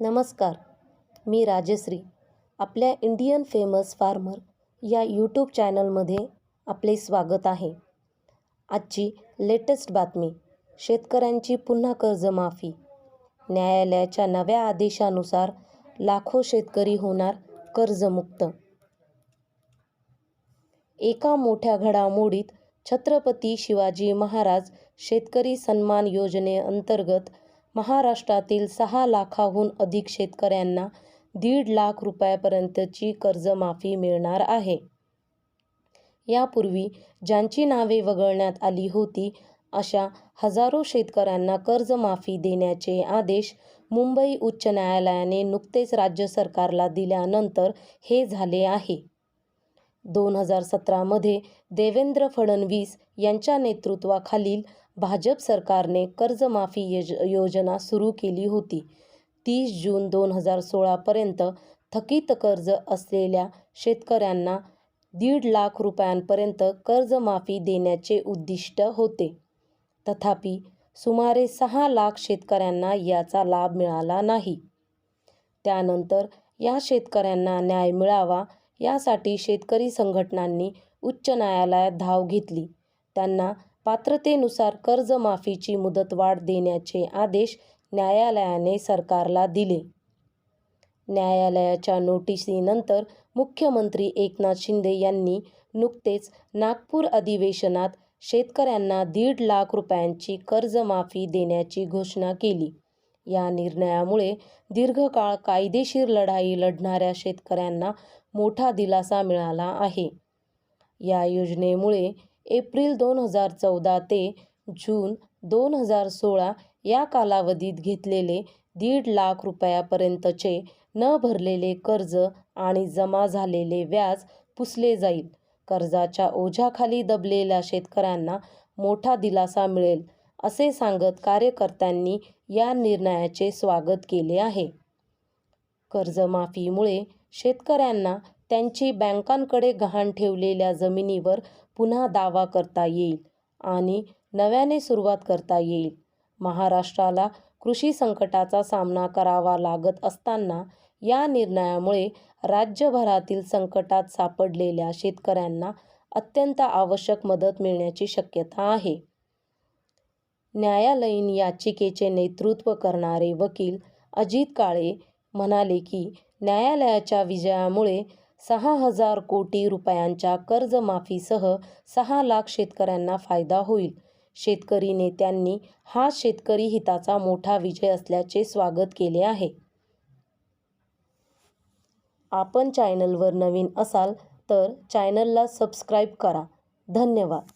नमस्कार मी राजश्री आपल्या इंडियन फेमस फार्मर या यूट्यूब चॅनलमध्ये आपले स्वागत आहे. आजची लेटेस्ट बातमी शेतकऱ्यांची पुन्हा कर्जमाफी. न्यायालयाच्या नव्या आदेशानुसार लाखो शेतकरी होणार कर्जमुक्त. एका मोठ्या घडामोडीत छत्रपती शिवाजी महाराज शेतकरी सन्मान योजनेअंतर्गत महाराष्ट्रातील सहा लाखाहून अधिक शेतकऱ्यांना दीड लाख रुपयापर्यंतची कर्जमाफी मिळणार आहे. यापूर्वी ज्यांची नावे वगळण्यात आली होती अशा हजारो शेतकऱ्यांना कर्जमाफी देण्याचे आदेश मुंबई उच्च न्यायालयाने नुकतेच राज्य सरकारला दिल्यानंतर हे झाले आहे. दोन हजार सतरामध्ये देवेंद्र फडणवीस यांच्या नेतृत्वाखालील भाजप सरकारने कर्जमाफी यज योजना सुरू केली होती. तीस जून दोन हजार सोळापर्यंत थकीत कर्ज असलेल्या शेतकऱ्यांना दीड लाख रुपयांपर्यंत कर्जमाफी देण्याचे उद्दिष्ट होते. तथापि सुमारे सहा लाख शेतकऱ्यांना याचा लाभ मिळाला नाही. त्यानंतर या शेतकऱ्यांना न्याय मिळावा यासाठी शेतकरी संघटनांनी उच्च न्यायालयात धाव घेतली. त्यांना पात्रतेनुसार कर्जमाफीची मुदतवाढ देण्याचे आदेश न्यायालयाने सरकारला दिले. न्यायालयाच्या नोटिसीनंतर मुख्यमंत्री एकनाथ शिंदे यांनी नुकतेच नागपूर अधिवेशनात शेतकऱ्यांना दीड लाख रुपयांची कर्जमाफी देण्याची घोषणा केली. या निर्णयामुळे दीर्घकाळ कायदेशीर लढाई लढणाऱ्या शेतकऱ्यांना मोठा दिलासा मिळाला आहे. या योजनेमुळे एप्रिल दोन हजार चौदा ते जून दोन हजार सोळा या कालावधीत घेतलेले दीड लाख रुपयापर्यंतचे न भरलेले कर्ज आणि जमा झालेले व्याज पुसले जाईल. कर्जाच्या ओझ्याखाली दबलेल्या शेतकऱ्यांना मोठा दिलासा मिळेल असे सांगत कार्यकर्त्यांनी या निर्णयाचे स्वागत केले आहे. कर्जमाफीमुळे शेतकऱ्यांना त्यांची बँकांकडे गहाण ठेवलेल्या जमिनीवर पुन्हा दावा करता येईल आणि नव्याने सुरुवात करता येईल. महाराष्ट्राला कृषी संकटाचा सामना करावा लागत असताना या निर्णयामुळे राज्यभरातील संकटात सापडलेल्या शेतकऱ्यांना अत्यंत आवश्यक मदत मिळण्याची शक्यता आहे. न्यायालयीन याचिकेचे नेतृत्व करणारे वकील अजित काळे म्हणाले की न्यायालयाच्या विजयामुळे सहा हजार कोटी रुपयांच्या कर्जमाफीसह सहा लाख शेतकऱ्यांना फायदा होईल. शेतकरी नेत्यांनी हा शेतकरी हिताचा मोठा विजय असल्याचे स्वागत केले आहे. आपण चॅनलवर नवीन असाल तर चॅनलला सबस्क्राईब करा. धन्यवाद.